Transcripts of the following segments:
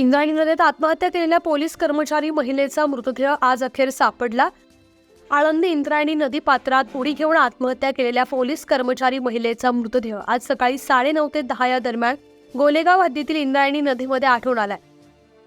इंद्रायणी नदीत आत्महत्या केलेल्या पोलीस कर्मचारी महिलेचा मृतदेह आज अखेर सापडला. आळंदी इंद्रायणी नदी पात्रात उडी घेऊन आत्महत्या केलेल्या पोलीस कर्मचारी महिलेचा मृतदेह आज सकाळी साडेनऊ ते दहा या दरम्यान गोलेगाव हद्दीतील इंद्रायणी नदीमध्ये आढळून आलाय.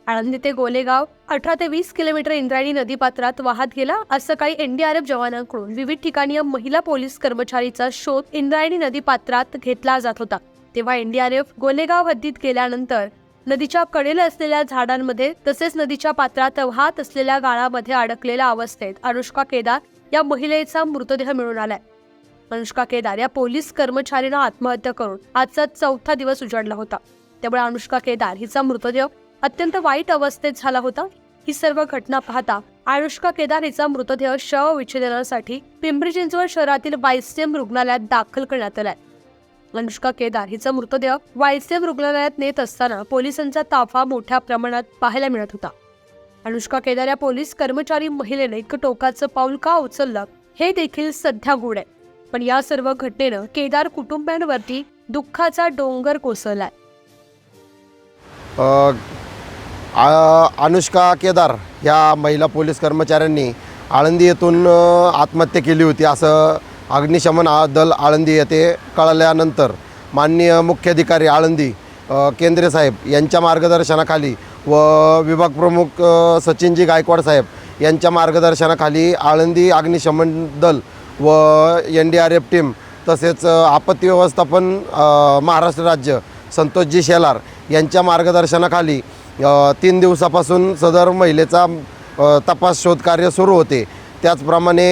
आळंदी ते गोलेगाव अठरा ते वीस किलोमीटर इंद्रायणी नदीपात्रात वाहत गेला. आज सकाळी एनडीआरएफ जवानांकडून विविध ठिकाणी या महिला पोलीस कर्मचारीचा शोध इंद्रायणी नदीपात्रात घेतला जात होता. तेव्हा एनडीआरएफ गोलेगाव हद्दीत गेल्यानंतर नदीच्या कडेला असलेल्या झाडांमध्ये तसेच नदीच्या पात्रात वाहत असलेल्या गाळामध्ये अडकलेल्या अवस्थेत अनुष्का केदार या महिलेचा मृतदेह मिळून आलाय. अनुष्का केदार या पोलीस कर्मचारीनं आत्महत्या करून आजचा चौथा दिवस उजाडला होता. त्यामुळे अनुष्का केदार हिचा मृतदेह अत्यंत वाईट अवस्थेत झाला होता. ही सर्व घटना पाहता अनुष्का केदार हिचा मृतदेह शव विच्छेदनासाठी पिंपरी चिंचवड शहरातील वायसीएम रुग्णालयात दाखल करण्यात आलाय. अनुष्का केदार हिचा मृतदेह वायसेम रुग्णालयात नेत असताना पोलिसांचा ताफा मोठ्या प्रमाणात पाहायला मिळत होता. अनुष्का केदार या पोलीस कर्मचारी महिलेने इतकं टोकाचं पाऊल का उचललं हे देखील सध्या गुढ आहे. पण या सर्व घटनेनं केदार कुटुंबियांवरती दुःखाचा डोंगर कोसळलाय. अनुष्का केदार या महिला पोलीस कर्मचाऱ्यांनी आळंदी येथून आत्महत्या केली होती असं अग्निशमन आ- दल आळंदी येथे कळल्यानंतर माननीय मुख्याधिकारी आळंदी केंद्रे साहेब यांच्या मार्गदर्शनाखाली व विभाग प्रमुख सचिनजी गायकवाड साहेब यांच्या मार्गदर्शनाखाली आळंदी अग्निशमन दल व N D R F team तसेच आपत्ती व्यवस्थापन महाराष्ट्र राज्य संतोषजी शेलार यांच्या मार्गदर्शनाखाली तीन दिवसापासून सदर महिलेचा तपास शोधकार्य सुरू होते. त्याचप्रमाणे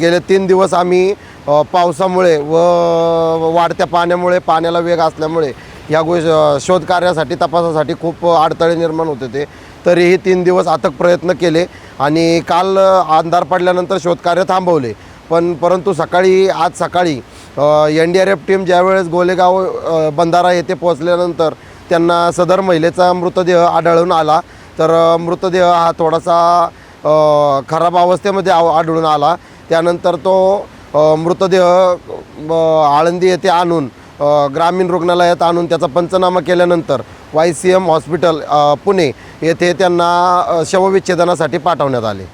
गेले तीन दिवस आम्ही पावसामुळे व वाढत्या पाण्यामुळे पाण्याला वेग असल्यामुळे ह्या गो शोधकार्यासाठी तपासासाठी खूप अडथळे निर्माण होत होते. तरीही तीन दिवस अथक प्रयत्न केले आणि काल अंधार पडल्यानंतर शोधकार्य थांबवले. पण परंतु सकाळी आज सकाळी N D R F team ज्यावेळेस गोलेगाव बंधारा येथे पोहोचल्यानंतर त्यांना सदर महिलेचा मृतदेह आढळून आला. तर मृतदेह हा थोडासा खराब अवस्थेमध्ये आव आढळून आला. त्यानंतर तो मृतदेह आळंदी येथे आणून ग्रामीण रुग्णालयात आणून त्याचा पंचनामा केल्यानंतर Y C M hospital Pune येथे त्यांना शवविच्छेदनासाठी पाठवण्यात आले.